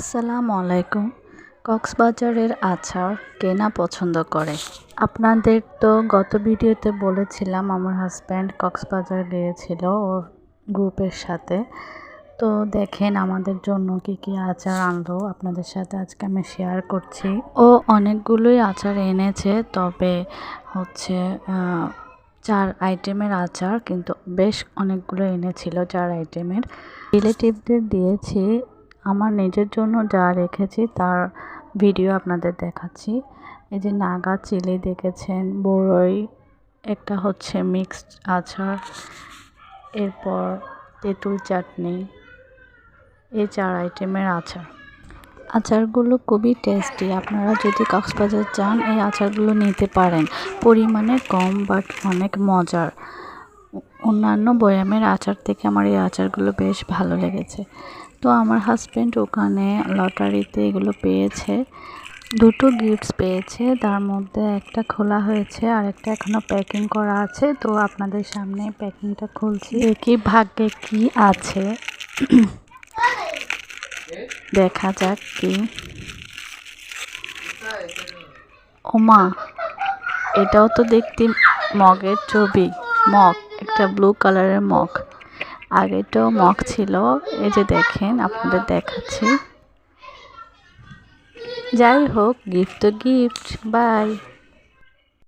আসসালামু আলাইকুম। কক্সবাজারের আচার কে না পছন্দ করে। আপনাদের তো গত ভিডিওতে বলেছিলাম আমার হাজব্যান্ড কক্সবাজার গিয়েছিল ওর গ্রুপের সাথে। তো দেখেন আমাদের জন্য কি কি আচার আনলো, আপনাদের সাথে আজকে আমি শেয়ার করছি। ও অনেকগুলোই আচার এনেছে, তবে হচ্ছে চার আইটেমের আচার, কিন্তু বেশ অনেকগুলো এনেছিল চার আইটেমের রিলেটিভদের দিয়েছি আমার নিজের জন্য যা রেখেছি তার ভিডিও আপনাদের দেখাচ্ছি। এই যে নাগা চিলি দেখেছেন বড়ই একটা হচ্ছে মিক্সড আচার, এরপর তেঁতুল চাটনি, এই চার আইটেমের আচার। আচারগুলো খুবই টেস্টি আপনারা যদি কক্সবাজার যান, এই আচারগুলো নিতে পারেন। পরিমাণে কম বাট অনেক মজার। অন্যান্য বয়ামের আচার থেকে আমার এই আচারগুলো বেশ ভালো লেগেছে। তো আমার হাজব্যান্ড ওখানে লটারিতে এগুলো পেয়েছে। দুটো গিফটস পেয়েছে, তার মধ্যে একটা খোলা হয়েছে আর একটা এখনও প্যাকিং করা আছে। তো আপনাদের সামনে প্যাকিংটা খুলছি। দেখি ভাগ্যে কি আছে। দেখা যাক কি। ওমা, এটাও তো দেখতে মগের ছবি। মগ। একটা ব্লু কালারের মগ আগেটাও মগ ছিল। এই যে দেখেন, আপনাদের দেখাচ্ছি। যাই হোক গিফট তো গিফট বাই